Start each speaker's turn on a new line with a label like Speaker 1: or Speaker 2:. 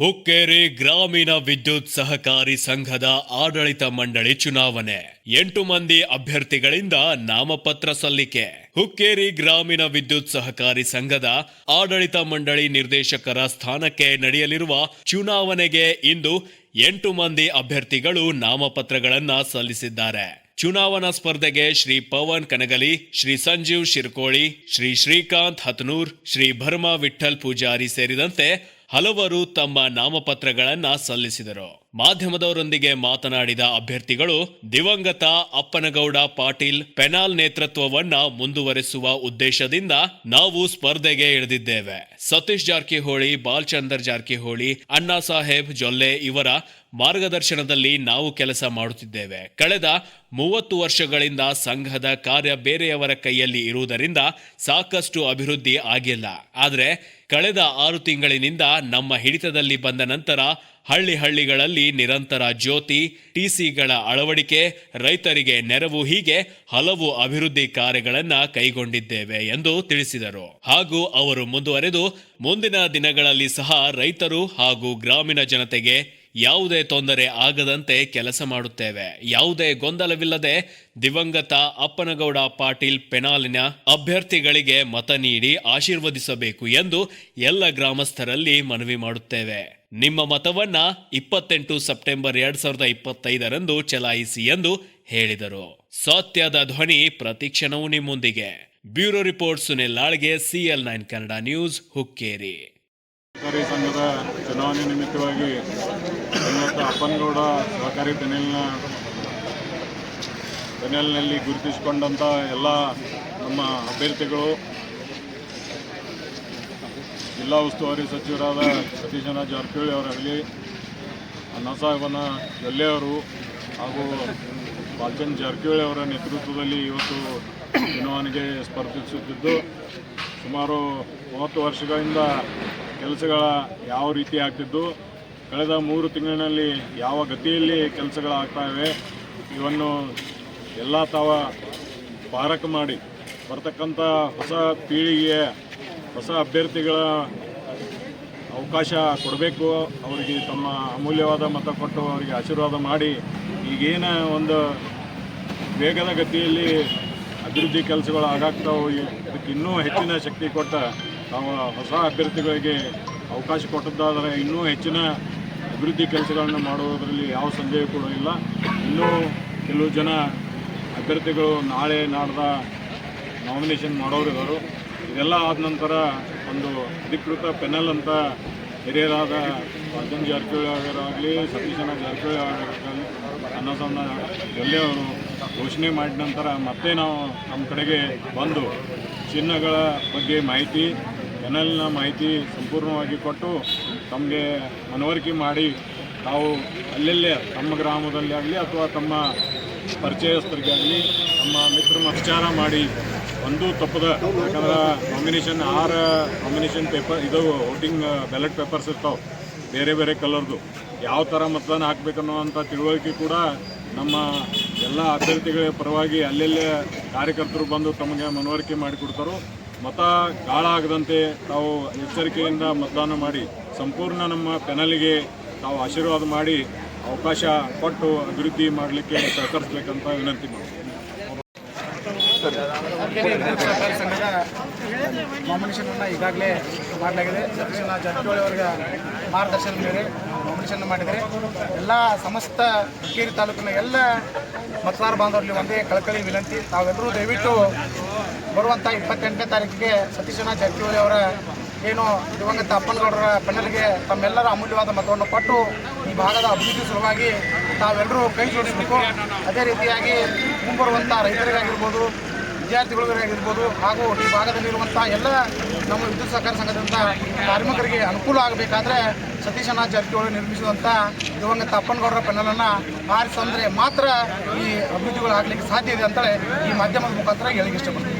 Speaker 1: ಹುಕ್ಕೇರಿ ಗ್ರಾಮೀಣ ವಿದ್ಯುತ್ ಸಹಕಾರಿ ಸಂಘದ ಆಡಳಿತ ಮಂಡಳಿ ಚುನಾವಣೆ. ಎಂಟು ಮಂದಿ ಅಭ್ಯರ್ಥಿಗಳಿಂದ ನಾಮಪತ್ರ ಸಲ್ಲಿಕೆ. ಹುಕ್ಕೇರಿ ಗ್ರಾಮೀಣ ವಿದ್ಯುತ್ ಸಹಕಾರಿ ಸಂಘದ ಆಡಳಿತ ಮಂಡಳಿ ನಿರ್ದೇಶಕರ ಸ್ಥಾನಕ್ಕೆ ನಡೆಯಲಿರುವ ಚುನಾವಣೆಗೆ ಇಂದು ಎಂಟು ಮಂದಿ ಅಭ್ಯರ್ಥಿಗಳು ನಾಮಪತ್ರಗಳನ್ನ ಸಲ್ಲಿಸಿದ್ದಾರೆ. ಚುನಾವಣಾ ಸ್ಪರ್ಧೆಗೆ ಶ್ರೀ ಪವನ್ ಕನಗಲಿ, ಶ್ರೀ ಸಂಜೀವ್ ಶಿರ್ಕೋಳಿ, ಶ್ರೀ ಶ್ರೀಕಾಂತ್ ಹತನೂರ್, ಶ್ರೀ ಭರ್ಮಾ ವಿಠ್ಠಲ್ ಪೂಜಾರಿ ಸೇರಿದಂತೆ ಹಲವರು ತಮ್ಮ ನಾಮಪತ್ರಗಳನ್ನ ಸಲ್ಲಿಸಿದರು. ಮಾಧ್ಯಮದವರೊಂದಿಗೆ ಮಾತನಾಡಿದ ಅಭ್ಯರ್ಥಿಗಳು ದಿವಂಗತ ಅಪ್ಪನಗೌಡ ಪಾಟೀಲ್ ಪೆನಾಲ್ ನೇತೃತ್ವವನ್ನ ಮುಂದುವರೆಸುವ ಉದ್ದೇಶದಿಂದ ನಾವು ಸ್ಪರ್ಧೆಗೆ ಇಳಿದಿದ್ದೇವೆ. ಸತೀಶ್ ಜಾರಕಿಹೊಳಿ, ಬಾಲ್ಚಂದರ್ ಜಾರಕಿಹೊಳಿ, ಅಣ್ಣಾ ಸಾಹೇಬ್ ಜೊಲ್ಲೆ ಇವರ ಮಾರ್ಗದರ್ಶನದಲ್ಲಿ ನಾವು ಕೆಲಸ ಮಾಡುತ್ತಿದ್ದೇವೆ. ಕಳೆದ ಮೂವತ್ತು ವರ್ಷಗಳಿಂದ ಸಂಘದ ಕಾರ್ಯ ಬೇರೆಯವರ ಕೈಯಲ್ಲಿ ಇರುವುದರಿಂದ ಸಾಕಷ್ಟು ಅಭಿವೃದ್ಧಿ ಆಗಿಲ್ಲ. ಆದರೆ ಕಳೆದ ಆರು ತಿಂಗಳಿನಿಂದ ನಮ್ಮ ಹಿಡಿತದಲ್ಲಿ ಬಂದ ನಂತರ ಹಳ್ಳಿ ಹಳ್ಳಿಗಳಲ್ಲಿ ನಿರಂತರ ಜ್ಯೋತಿ ಟಿಸಿಗಳ ಅಳವಡಿಕೆ, ರೈತರಿಗೆ ನೆರವು ಹೀಗೆ ಹಲವು ಅಭಿವೃದ್ಧಿ ಕಾರ್ಯಗಳನ್ನು ಕೈಗೊಂಡಿದ್ದೇವೆ ಎಂದು ತಿಳಿಸಿದರು. ಹಾಗೂ ಅವರು ಮುಂದುವರೆದು ಮುಂದಿನ ದಿನಗಳಲ್ಲಿ ಸಹ ರೈತರು ಹಾಗೂ ಗ್ರಾಮೀಣ ಜನತೆಗೆ ಯಾವುದೇ ತೊಂದರೆ ಆಗದಂತೆ ಕೆಲಸ ಮಾಡುತ್ತೇವೆ. ಯಾವುದೇ ಗೊಂದಲವಿಲ್ಲದೆ ದಿವಂಗತ ಅಪ್ಪನಗೌಡ ಪಾಟೀಲ್ ಪೆನಾಲಿನ ಅಭ್ಯರ್ಥಿಗಳಿಗೆ ಮತ ನೀಡಿ ಆಶೀರ್ವದಿಸಬೇಕು ಎಂದು ಎಲ್ಲ ಗ್ರಾಮಸ್ಥರಲ್ಲಿ ಮನವಿ ಮಾಡುತ್ತೇವೆ. ನಿಮ್ಮ ಮತವನ್ನ ಇಪ್ಪತ್ತೆಂಟು ಸೆಪ್ಟೆಂಬರ್ ಎರಡ್ ಸಾವಿರದ ಇಪ್ಪತ್ತೈದರಂದು ಚಲಾಯಿಸಿ ಎಂದು ಹೇಳಿದರು. ಸತ್ಯದ ಧ್ವನಿ ಪ್ರತಿಕ್ಷಣವು ನಿಮ್ಮೊಂದಿಗೆ. Bureau report Sunil Lalge, CL nine Kannada news, Hukkeri.
Speaker 2: ಸಹಕಾರಿ ಸಂಘದ ಚುನಾವಣೆ ನಿಮಿತ್ತವಾಗಿ ಅಪ್ಪನಗೌಡ ಸಹಕಾರಿ ಪೆನೆಲ್ನ ಪೆನೆಲ್ನಲ್ಲಿ ಗುರುತಿಸಿಕೊಂಡಂಥ ಎಲ್ಲ ನಮ್ಮ ಅಭ್ಯರ್ಥಿಗಳು ಜಿಲ್ಲಾ ಉಸ್ತುವಾರಿ ಸಚಿವರಾದ ಸತೀಶನ ಜಾರಕಿಹೊಳಿ ಅವರಾಗಲಿ, ಅಣ್ಣ ಸಾಹೇಬನ ಅವರು ಹಾಗೂ ಬಾಲ್ಚಂದ್ ಜಾರಕಿಹೊಳಿ ಅವರ ನೇತೃತ್ವದಲ್ಲಿ ಇವತ್ತು ಚುನಾವಣೆಗೆ ಸ್ಪರ್ಧಿಸುತ್ತಿದ್ದು, ಸುಮಾರು ಮೂವತ್ತು ವರ್ಷಗಳಿಂದ ಕೆಲಸಗಳ ಯಾವ ರೀತಿ ಆಗ್ತಿದ್ದು, ಕಳೆದ ಮೂರು ತಿಂಗಳಿನಲ್ಲಿ ಯಾವ ಗತಿಯಲ್ಲಿ ಕೆಲಸಗಳಾಗ್ತಾಯಿವೆ ಇವನ್ನು ಎಲ್ಲ ತಾವ ಪಾರಕ ಮಾಡಿ, ಬರ್ತಕ್ಕಂಥ ಹೊಸ ಪೀಳಿಗೆಯ ಹೊಸ ಅಭ್ಯರ್ಥಿಗಳ ಅವಕಾಶ ಕೊಡಬೇಕು. ಅವರಿಗೆ ತಮ್ಮ ಅಮೂಲ್ಯವಾದ ಮತ ಕೊಟ್ಟು ಅವರಿಗೆ ಆಶೀರ್ವಾದ ಮಾಡಿ ಈಗೇನ ಒಂದು ವೇಗದ ಗತಿಯಲ್ಲಿ ಅಭಿವೃದ್ಧಿ ಕೆಲಸಗಳು ಆಗಾಗ್ತಾವೆ ಇದಕ್ಕೆ ಇನ್ನೂ ಹೆಚ್ಚಿನ ಶಕ್ತಿ ಕೊಟ್ಟ ನಾವು ಹೊಸ ಅಭ್ಯರ್ಥಿಗಳಿಗೆ ಅವಕಾಶ ಕೊಟ್ಟದ್ದಾದರೆ ಇನ್ನೂ ಹೆಚ್ಚಿನ ಅಭಿವೃದ್ಧಿ ಕೆಲಸಗಳನ್ನು ಮಾಡುವುದರಲ್ಲಿ ಯಾವ ಸಂದೇಹ ಕೂಡ ಇಲ್ಲ. ಇನ್ನೂ ಕೆಲವು ಜನ ಅಭ್ಯರ್ಥಿಗಳು ನಾಳೆ ನಾಡ್ದ ನಾಮಿನೇಷನ್ ಮಾಡೋರಿದ್ದಾರೆ. ಇದೆಲ್ಲ ಆದ ನಂತರ ಒಂದು ಅಧಿಕೃತ ಪೆನಲ್ ಅಂತ ಹಿರಿಯರಾದ ಅರ್ಜುನ್ ಜಾರಕಿಹೊಳಿ ಅವರಾಗಲಿ ಸತೀಶನ ಜಾರಕಿಹೊಳಿ ಅವರಾಗಲಿ ಅನ್ನೋದನ್ನು ಜೊಲ್ಲೆ ಅವರು ಘೋಷಣೆ ಮಾಡಿದ ನಂತರ ಮತ್ತೆ ನಾವು ನಮ್ಮ ಕಡೆಗೆ ಬಂದು ಚಿನ್ನಗಳ ಬಗ್ಗೆ ಮಾಹಿತಿ, ಪೆನಲ್ನ ಮಾಹಿತಿ ಸಂಪೂರ್ಣವಾಗಿ ಕೊಟ್ಟು ತಮಗೆ ಮನವರಿಕೆ ಮಾಡಿ ತಾವು ಅಲ್ಲೆಲ್ಲೇ ತಮ್ಮ ಗ್ರಾಮದಲ್ಲಿ ಆಗಲಿ ಅಥವಾ ತಮ್ಮ ಪರಿಚಯಸ್ಥರಿಗೆ ಆಗಲಿ ನಮ್ಮ ಮಿತ್ರ ವಿಚಾರ ಮಾಡಿ ಒಂದು ತಪ್ಪದ, ಯಾಕಂದ್ರೆ ನಾಮಿನೇಷನ್ ಆರು ನಾಮಿನೇಷನ್ ಪೇಪರ್ ಇದು ವೋಟಿಂಗ್ ಬ್ಯಾಲೆಟ್ ಪೇಪರ್ಸ್ ಇರ್ತಾವೆ. ಬೇರೆ ಬೇರೆ ಕಲರ್ದು. ಯಾವ ಥರ ಮತದಾನ ಹಾಕಬೇಕನ್ನುವಂಥ ತಿಳುವಳಿಕೆ ಕೂಡ ನಮ್ಮ ಎಲ್ಲ ಅಭ್ಯರ್ಥಿಗಳ ಪರವಾಗಿ ಅಲ್ಲೆಲ್ಲೇ ಕಾರ್ಯಕರ್ತರು ಬಂದು ತಮಗೆ ಮನವರಿಕೆ ಮಾಡಿಕೊಡ್ತಾರೋ ಮತ ಗಾಳ ಆಗದಂತೆ ತಾವು ಎಚ್ಚರಿಕೆಯಿಂದ ಮತದಾನ ಮಾಡಿ, ಸಂಪೂರ್ಣ ನಮ್ಮ ಪೆನಲಿಗೆ ತಾವು ಆಶೀರ್ವಾದ ಮಾಡಿ ಅವಕಾಶ ಕೊಟ್ಟು ಅಭಿವೃದ್ಧಿ ಮಾಡಲಿಕ್ಕೆ ಸಹಕರಿಸಬೇಕಂತ ವಿನಂತಿ
Speaker 3: ಸಹಕಾರಿ ಸಂಘದ ನಾಮಿನೇಷನನ್ನು ಈಗಾಗಲೇ ಮಾಡಲಾಗಿದೆ. ಸತೀಶನಾ ಜಾರಕಿಹೊಳಿ ಅವರಿಗೆ ಮಾರ್ಗದರ್ಶನ ಮೇಲೆ ನಾಮಿನೇಷನ್ ಮಾಡಿದರೆ ಎಲ್ಲ ಸಮಸ್ತ ಹುಕ್ಕೇರಿ ತಾಲೂಕಿನ ಎಲ್ಲ ಮತದಾರ ಬಾಂಧವರಲ್ಲಿ ಒಂದೇ ಕಳಕಳಿ ವಿನಂತಿ. ತಾವೆಲ್ಲರೂ ದಯವಿಟ್ಟು ಬರುವಂಥ ಇಪ್ಪತ್ತೆಂಟನೇ ತಾರೀಕಿಗೆ ಸತೀಶನ ಜಾರಕಿಹೊಳಿ ಅವರ ಏನು ದಿವಂಗತ ಅಪ್ಪನಗೌಡರ ಪೆನ್ನಲ್ಗೆ ತಮ್ಮೆಲ್ಲರ ಅಮೂಲ್ಯವಾದ ಮತವನ್ನು ಕೊಟ್ಟು ಈ ಭಾಗದ ಅಭಿವೃದ್ಧಿ ಸಲುವಾಗಿ ತಾವೆಲ್ಲರೂ ಕೈ ಜೋಡಿಸಬೇಕು. ಅದೇ ರೀತಿಯಾಗಿ ಮುಂಬರುವಂಥ ರೈತರಿಗಾಗಿರ್ಬೋದು, ವಿದ್ಯಾರ್ಥಿಗಳಿಗಾಗಿರ್ಬೋದು ಹಾಗೂ ಈ ಭಾಗದಲ್ಲಿರುವಂಥ ಎಲ್ಲ ನಮ್ಮ ವಿದ್ಯುತ್ ಸಹಕಾರ ಸಂಘದಿಂದ ಕಾರ್ಮಿಕರಿಗೆ ಅನುಕೂಲ ಆಗಬೇಕಾದ್ರೆ ಸತೀಶನ ಜಾರಕಿಹೊಳಿ ನಿರ್ಮಿಸಿದಂಥ ದಿವಂಗತ ಅಪ್ಪನಗೌಡರ ಪೆನ್ನಲನ್ನು ಆರಿಸಂದರೆ ಮಾತ್ರ ಈ ಅಭಿವೃದ್ಧಿಗಳಾಗಲಿಕ್ಕೆ ಸಾಧ್ಯ ಇದೆ ಅಂತೇಳಿ ಈ ಮಾಧ್ಯಮದ ಮುಖಾಂತರ ಹೇಳಿಕ್ಕೆ ಇಷ್ಟಪಡ್ತೀನಿ.